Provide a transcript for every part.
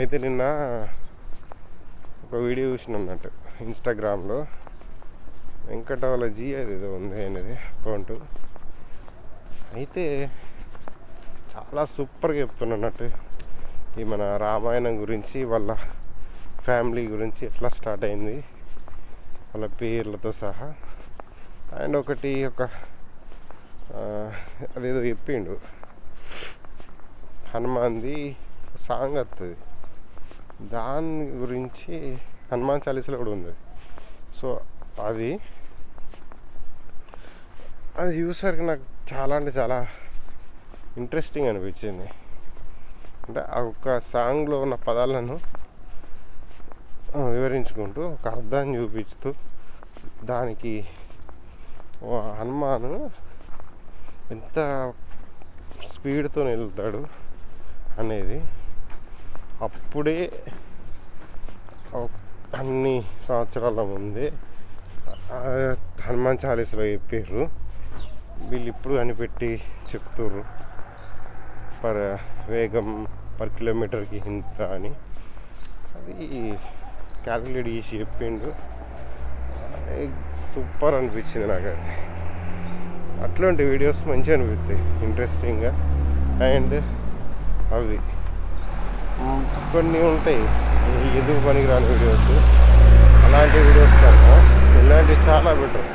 అయితే నిన్న ఒక వీడియో చూసిన అన్నట్టు ఇన్స్టాగ్రామ్లో వెంకటాలజీ అది ఏదో ఉంది అనేది అకౌంట్. అయితే చాలా సూపర్గా చెప్తున్నట్టు ఈ మన రామాయణం గురించి వాళ్ళ ఫ్యామిలీ గురించి ఎట్లా స్టార్ట్ అయింది వాళ్ళ పేర్లతో సహా. అండ్ ఒకటి ఒక అదేదో చెప్పిండు. హనుమాన్ది సాంగ్ వస్తుంది దాని గురించి హనుమాన్ చాలీసాలో కూడా ఉంది. సో అది. అది చూసరికి నాకు చాలా అంటే చాలా ఇంట్రెస్టింగ్ అనిపించింది. అంటే ఆ ఒక్క సాంగ్లో ఉన్న పదాలను వివరించుకుంటూ ఒక అర్థాన్ని చూపిస్తూ దానికి హనుమాను ఎంత స్పీడ్తో వెళ్తాడు అనేది అప్పుడే అన్ని సంవత్సరాల ముందే హనుమాన్ చాలీసులో చెప్పారు వీళ్ళు ఇప్పుడు కనిపెట్టి చెప్తుర్రు. పర్ వేగం పర్ కిలోమీటర్కి ఇంత అని. అది క్యాలిక్యులేట్ చేసి చెప్పిండు సూపర్ అనిపించింది నాకు అది. అట్లాంటి వీడియోస్ మంచిగా అనిపిస్తాయి. ఇంట్రెస్టింగ్గా. అండ్ అవి కొన్ని ఉంటాయి. ఎందుకు పనికిరాని వీడియోస్. అలాంటి వీడియోస్ కన్నా ఇలాంటివి చాలా బెటర్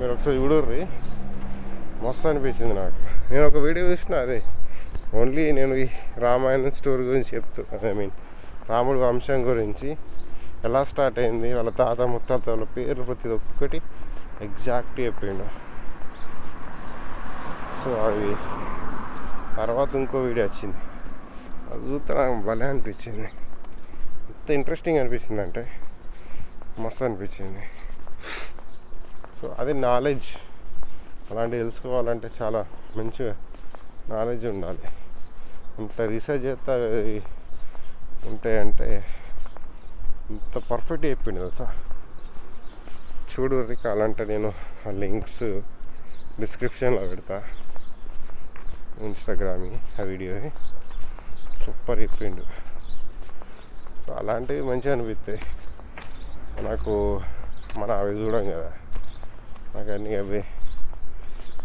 మీరు ఒకసారి చూడర్రి. మస్తు అనిపించింది నాకు. నేను ఒక వీడియో చూసిన అదే. ఓన్లీ నేను ఈ రామాయణం స్టోరీ గురించి చెప్తూ ఐ మీన్ రాముడి వంశం గురించి ఎలా స్టార్ట్ అయింది వాళ్ళ తాత ముత్తాత వాళ్ళ పేర్లు ప్రతి ఒక్కటి ఎగ్జాక్ట్ చెప్పిండు. సో అవి తర్వాత ఇంకో వీడియో వచ్చింది. అది చూస్తే నాకు భలే అనిపించింది. ఎంత ఇంట్రెస్టింగ్ అనిపించింది అంటే మస్తు అనిపించింది. సో అది నాలెడ్జ్ అలాంటివి తెలుసుకోవాలంటే చాలా మంచిగా నాలెడ్జ్ ఉండాలి. అంత రీసెర్చ్ చేస్తే ఉంటే ఉంటాయంటే ఇంత పర్ఫెక్ట్ చెప్పింది తెలుసా? చూడు కావాలంటే నేను ఆ లింక్స్ డిస్క్రిప్షన్లో పెడతా. ఇన్స్టాగ్రామ్ ఆ వీడియోని సూపర్ ఇప్పిండు సో అలాంటివి మంచిగా అనిపిస్తాయి. నాకు మన అవి చూడం కదా. నాకు అన్నీ అవి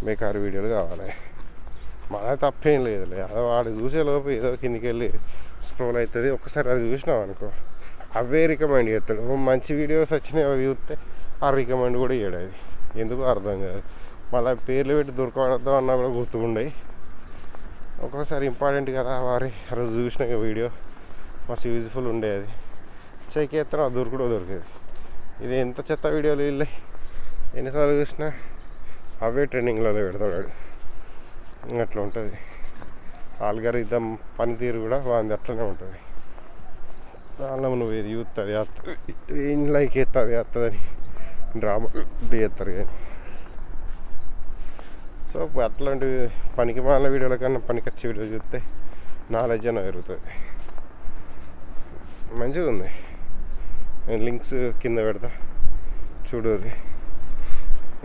బేకారు వీడియోలు కావాలి. మన తప్పేం లేదులే. అది వాడు చూసే లోపు ఏదో కిందికి వెళ్ళి స్క్రోల్ అవుతుంది ఒక్కసారి అది చూసినాం అనుకో. అవే రికమెండ్ చేస్తాడు. మంచి వీడియోస్ వచ్చినాయి అవి చూస్తే ఆ రికమెండ్ కూడా చేయడం అది. ఎందుకు అర్థం కాదు. మళ్ళీ పేర్లు పెట్టి దొరకబడద్దు అన్నా కూడా గుర్తుకుండే ఒక్కొక్కసారి ఇంపార్టెంట్ కదా వారి రోజు చూసిన వీడియో. మస్తు యూజ్ఫుల్ ఉండేది చెక్ ఎత్తాను అది దొరుకుడో దొరికేది. ఇది ఎంత చెత్త వీడియోలు వీళ్ళే. ఎన్నిసార్లు చూసినా అవే ట్రెండింగ్లో పెడతాడు అట్లా ఉంటుంది. ఆల్గారిథం పనితీరు కూడా బాగుంది అట్లనే ఉంటుంది. దానిలో నువ్వు ఇది యూత్ అది వస్తుంది ఏం లైక్ ఎత్తుంది వస్తుందని డ్రామా చేస్తారు కానీ. సో అట్లాంటి పనికి మాలిన వీడియోల కన్నా పనికొచ్చే వీడియో చూస్తే నాలెడ్జ్ అని పెరుగుతుంది. మంచిగా ఉంది. నేను లింక్స్ కింద పెడతా. చూడరు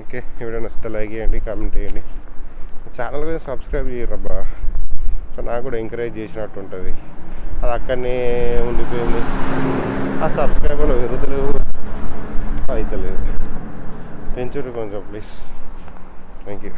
ఓకే ఎవడైనా నచ్చితే లైక్ చేయండి కామెంట్ చేయండి. ఛానల్ కూడా సబ్స్క్రైబ్ చేయరబ్బా. సో నాకు కూడా ఎంకరేజ్ చేసినట్టు ఉంటుంది. అది అక్కడనే ఉండిపోయింది. ఆ సబ్స్క్రైబర్లు విరుదులు అవుతలేదు పెంచుడు కొంచెం ప్లీజ్ థ్యాంక్ యూ